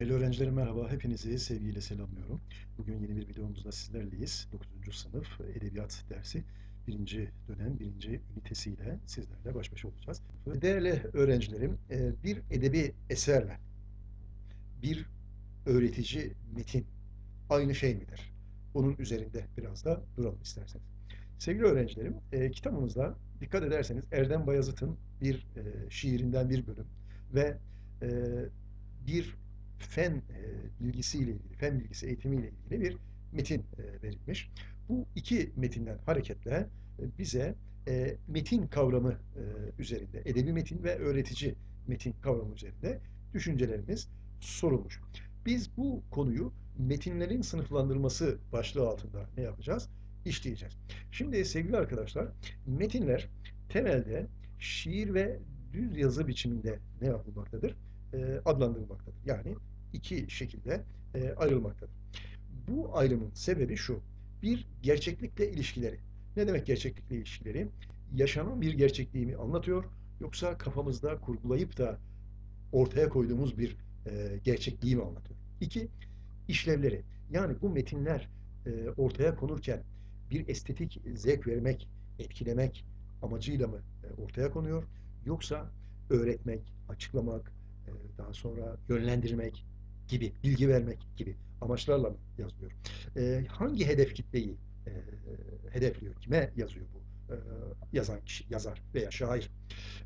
Değerli öğrencilerim merhaba, hepinizi sevgiyle selamlıyorum. Bugün yeni bir videomuzda sizlerleyiz. 9. sınıf Edebiyat dersi 1. dönem 1. ünitesiyle sizlerle baş başa olacağız. Değerli öğrencilerim, e, bir edebi eserle bir öğretici metin aynı şey midir? Bunun üzerinde biraz da duralım isterseniz. Sevgili öğrencilerim, e, kitabımızda dikkat ederseniz Erdem Bayazıt'ın bir e, şiirinden bir bölüm ve bir fen e, bilgisiyle ilgili, fen bilgisi eğitimiyle ilgili bir metin e, verilmiş. Bu iki metinden hareketle e, bize metin kavramı üzerinde, edebi metin ve öğretici metin kavramı üzerinde düşüncelerimiz sorulmuş. Biz bu konuyu metinlerin sınıflandırılması başlığı altında ne yapacağız? İşleyeceğiz. Şimdi sevgili arkadaşlar, metinler temelde şiir ve düz yazı biçiminde ne yapılmaktadır? E, adlandırılmaktadır. Yani iki şekilde e, ayrılmaktadır. Bu ayrımın sebebi şu. Bir, gerçeklikle ilişkileri. Ne demek gerçeklikle ilişkileri? Yaşanan bir gerçekliği mi anlatıyor? Yoksa kafamızda kurgulayıp da ortaya koyduğumuz bir e, gerçekliği mi anlatıyor? İki, işlevleri. Yani bu metinler e, ortaya konurken bir estetik zevk vermek, etkilemek amacıyla mı e, ortaya konuyor? Yoksa öğretmek, açıklamak, e, daha sonra yönlendirmek gibi, bilgi vermek gibi amaçlarla mı yazılıyor? E, hangi hedef kitleyi e, hedefliyor? Kime yazıyor bu e, yazan kişi, yazar veya şair?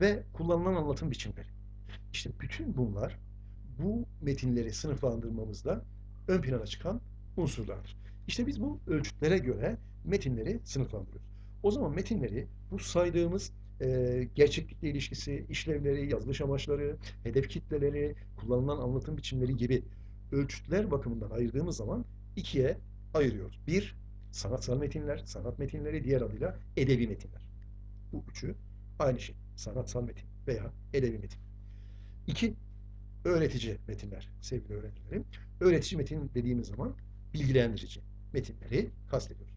Ve kullanılan anlatım biçimleri. İşte bütün bunlar bu metinleri sınıflandırmamızda ön plana çıkan unsurlardır. İşte biz bu ölçütlere göre metinleri sınıflandırıyoruz. O zaman metinleri bu saydığımız e, gerçeklikle ilişkisi, işlevleri, yazılış amaçları, hedef kitleleri, kullanılan anlatım biçimleri gibi ölçütler bakımından ayırdığımız zaman ikiye ayırıyoruz. Bir, sanatsal metinler, sanat metinleri, diğer adıyla edebi metinler. Bu üçü aynı şey. Sanatsal metin veya edebi metin. İki, öğretici metinler sevgili öğrencilerim. Öğretici metin dediğimiz zaman bilgilendirici metinleri kastediyoruz.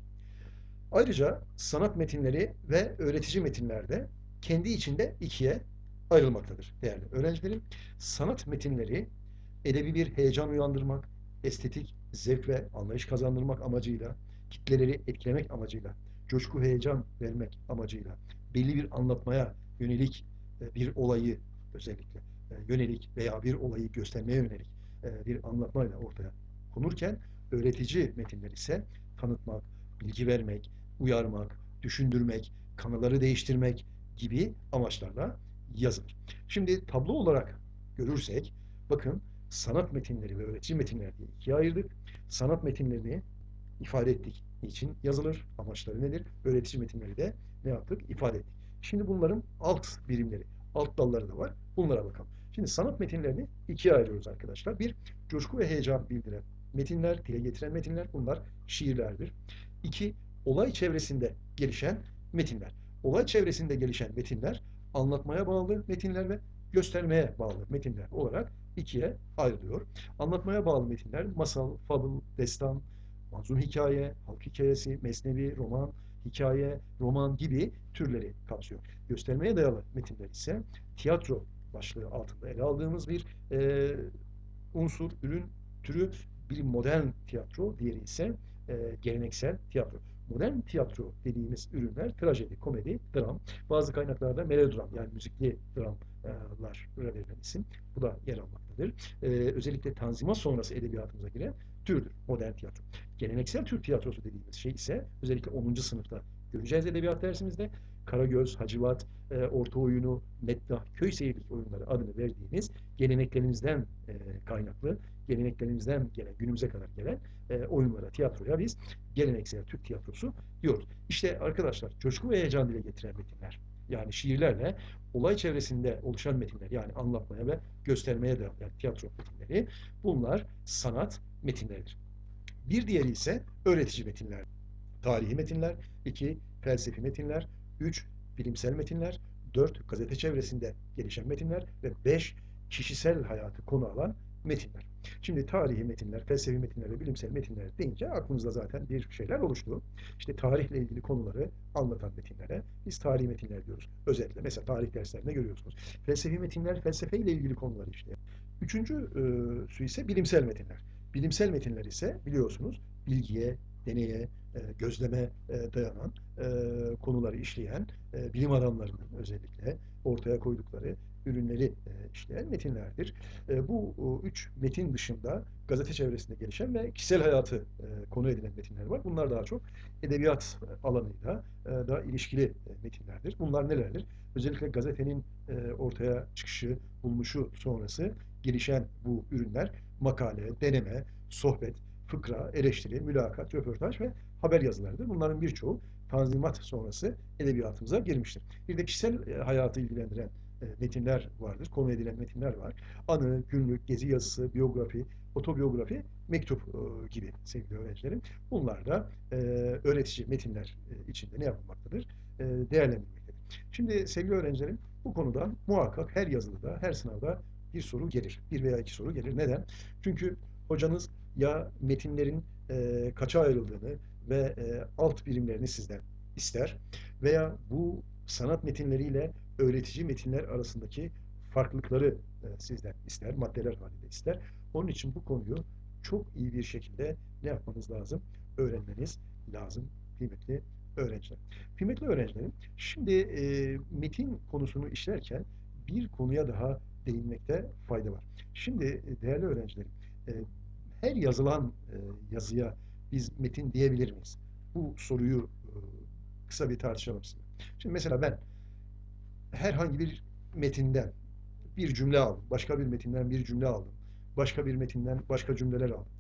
Ayrıca sanat metinleri ve öğretici metinlerde kendi içinde ikiye ayrılmaktadır değerli öğrencilerim. Sanat metinleri edebi bir heyecan uyandırmak, estetik zevk ve anlayış kazandırmak amacıyla, kitleleri etkilemek amacıyla, coşku heyecan vermek amacıyla, belli bir anlatmaya yönelik e, bir olayı özellikle e, yönelik veya bir olayı göstermeye yönelik e, bir anlatmayla ortaya konurken öğretici metinler ise tanıtmak, bilgi vermek, uyarmak, düşündürmek, kanıları değiştirmek gibi amaçlarla yazılır. Şimdi tablo olarak görürsek bakın sanat metinleri ve öğretici metinler diye ikiye ayırdık. Sanat metinlerini ifade ettik. Niçin yazılır? Amaçları nedir? Öğretici metinleri de ne yaptık? İfade ettik. Şimdi bunların alt birimleri, alt dalları da var. Bunlara bakalım. Şimdi sanat metinlerini ikiye ayırıyoruz arkadaşlar. Bir, coşku ve heyecan bildiren metinler, dile getiren metinler bunlar şiirlerdir. İki, olay çevresinde gelişen metinler. Olay çevresinde gelişen metinler anlatmaya bağlı metinler ve göstermeye bağlı metinler olarak ikiye ayrılıyor. Anlatmaya bağlı metinler masal, fabıl, destan, manzum hikaye, halk hikayesi, mesnevi, roman, hikaye, roman gibi türleri kapsıyor. Göstermeye dayalı metinler ise tiyatro başlığı altında ele aldığımız bir e, unsur, ürün türü bir modern tiyatro, diğeri ise e, geleneksel tiyatro. Modern tiyatro dediğimiz ürünler trajedi, komedi, dram. Bazı kaynaklarda melodram yani müzikli dramlar verilen isim. Bu da yer almaktadır. Ee, özellikle Tanzimat sonrası edebiyatımıza giren türdür modern tiyatro. Geleneksel Türk tiyatrosu dediğimiz şey ise özellikle 10. sınıfta göreceğiz edebiyat dersimizde. Karagöz, Hacivat, e, Orta Oyunu, Meddah, Köy Seyirlik oyunları adını verdiğimiz geleneklerimizden e, kaynaklı, geleneklerimizden gelen, günümüze kadar gelen e, oyunlara, tiyatroya biz geleneksel Türk tiyatrosu diyoruz. İşte arkadaşlar coşku ve heyecan dile getiren metinler, yani şiirlerle olay çevresinde oluşan metinler, yani anlatmaya ve göstermeye dayalı yani tiyatro metinleri, bunlar sanat metinleridir. Bir diğeri ise öğretici metinler. Tarihi metinler, iki felsefi metinler, üç bilimsel metinler, dört gazete çevresinde gelişen metinler ve beş kişisel hayatı konu alan metinler. Şimdi tarihi metinler, felsefi metinler ve bilimsel metinler deyince aklınızda zaten bir şeyler oluştu. İşte tarihle ilgili konuları anlatan metinlere biz tarihi metinler diyoruz. Özellikle mesela tarih derslerinde görüyorsunuz. Felsefi metinler felsefeyle ilgili konuları işleyen. Üçüncüsü ise bilimsel metinler. Bilimsel metinler ise biliyorsunuz bilgiye, deneye, e, gözleme e, dayanan e, konuları işleyen e, bilim adamlarının özellikle ortaya koydukları ürünleri e, işleyen metinlerdir. E, bu üç metin dışında gazete çevresinde gelişen ve kişisel hayatı e, konu edilen metinler var. Bunlar daha çok edebiyat alanıyla e, daha ilişkili e, metinlerdir. Bunlar nelerdir? Özellikle gazetenin e, ortaya çıkışı, bulunuşu sonrası gelişen bu ürünler makale, deneme, sohbet, fıkra, eleştiri, mülakat, röportaj ve haber yazılarıdır. Bunların birçoğu Tanzimat sonrası edebiyatımıza girmiştir. Bir de kişisel e, hayatı ilgilendiren e, metinler vardır, konu edilen metinler var. Anı, günlük, gezi yazısı, biyografi, otobiyografi, mektup e, gibi sevgili öğrencilerim. Bunlar da öğretici metinler içinde ne yapılmaktadır? Değerlendirilmektedir. Şimdi sevgili öğrencilerim bu konuda muhakkak her yazılıda, her sınavda bir soru gelir. Bir veya iki soru gelir. Neden? Çünkü hocanız ya metinlerin kaça ayrıldığını ve e, alt birimlerini sizden ister veya bu sanat metinleriyle öğretici metinler arasındaki farklılıkları e, sizden ister, maddeler halinde ister. Onun için bu konuyu çok iyi bir şekilde ne yapmanız lazım? Öğrenmeniz lazım kıymetli öğrenciler. Kıymetli öğrencilerim, şimdi e, metin konusunu işlerken bir konuya daha değinmekte fayda var. Şimdi e, değerli öğrencilerim, e, her yazılan e, yazıya biz metin diyebilir miyiz? Bu soruyu e, kısa bir tartışalım sizinle. Şimdi mesela ben herhangi bir metinden bir cümle aldım, başka bir metinden bir cümle aldım, başka bir metinden başka cümleler aldım,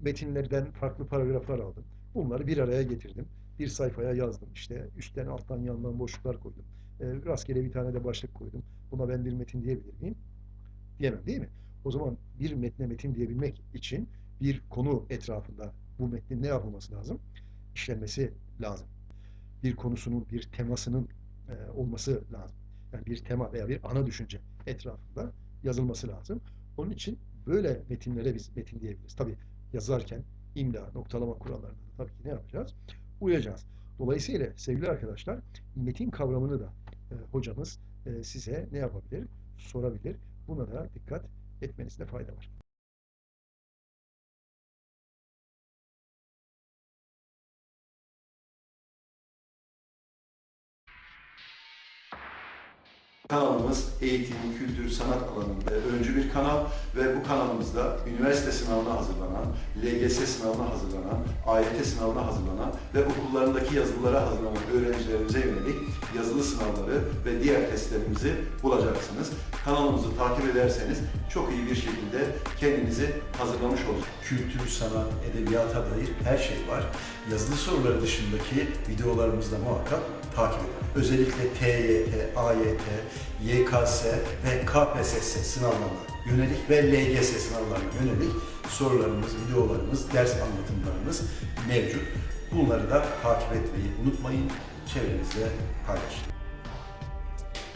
metinlerden farklı paragraflar aldım. Bunları bir araya getirdim, bir sayfaya yazdım. İşte üstten, alttan, yandan boşluklar koydum. E, rastgele bir tane de başlık koydum. Buna ben bir metin diyebilir miyim? Diyemem değil mi? O zaman bir metne metin diyebilmek için bir konu etrafında bu metnin ne yapılması lazım? İşlenmesi lazım. Bir konusunun, bir temasının e, olması lazım. Yani bir tema veya bir ana düşünce etrafında yazılması lazım. Onun için böyle metinlere biz metin diyebiliriz. Tabii yazarken imla, noktalama kurallarına tabii ki ne yapacağız? Uyacağız. Dolayısıyla sevgili arkadaşlar metin kavramını da e, hocamız e, size ne yapabilir? Sorabilir. Buna da dikkat etmenizde fayda var. Kanalımız eğitim, kültür, sanat alanında öncü bir kanal ve bu kanalımızda üniversite sınavına hazırlanan, LGS sınavına hazırlanan, AYT sınavına hazırlanan ve okullarındaki yazılılara hazırlanan öğrencilerimize yönelik yazılı sınavları ve diğer testlerimizi bulacaksınız. Kanalımızı takip ederseniz çok iyi bir şekilde kendinizi hazırlamış olursunuz. kültür, sanat, edebiyata dair her şey var. Yazılı soruları dışındaki videolarımızda muhakkak takip edin. Özellikle TYT, AYT, YKS ve KPSS sınavlarına yönelik ve LGS sınavlarına yönelik sorularımız, videolarımız, ders anlatımlarımız mevcut. Bunları da takip etmeyi unutmayın, çevrenizde paylaşın.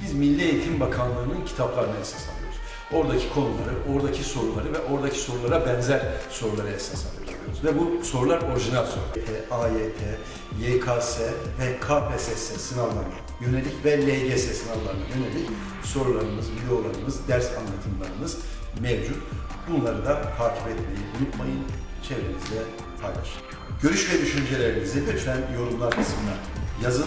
Biz Milli Eğitim Bakanlığı'nın kitaplarını esas alıyoruz. Oradaki konuları, oradaki soruları ve oradaki sorulara benzer soruları esas alıyoruz. Ve bu sorular orijinal soru. AYT, YKS ve KPSS sınavlarına yönelik ve LGS sınavlarına yönelik sorularımız, videolarımız, ders anlatımlarımız mevcut. Bunları da takip etmeyi unutmayın, çevrenizde paylaşın. Görüş ve düşüncelerinizi lütfen yorumlar kısmına yazın.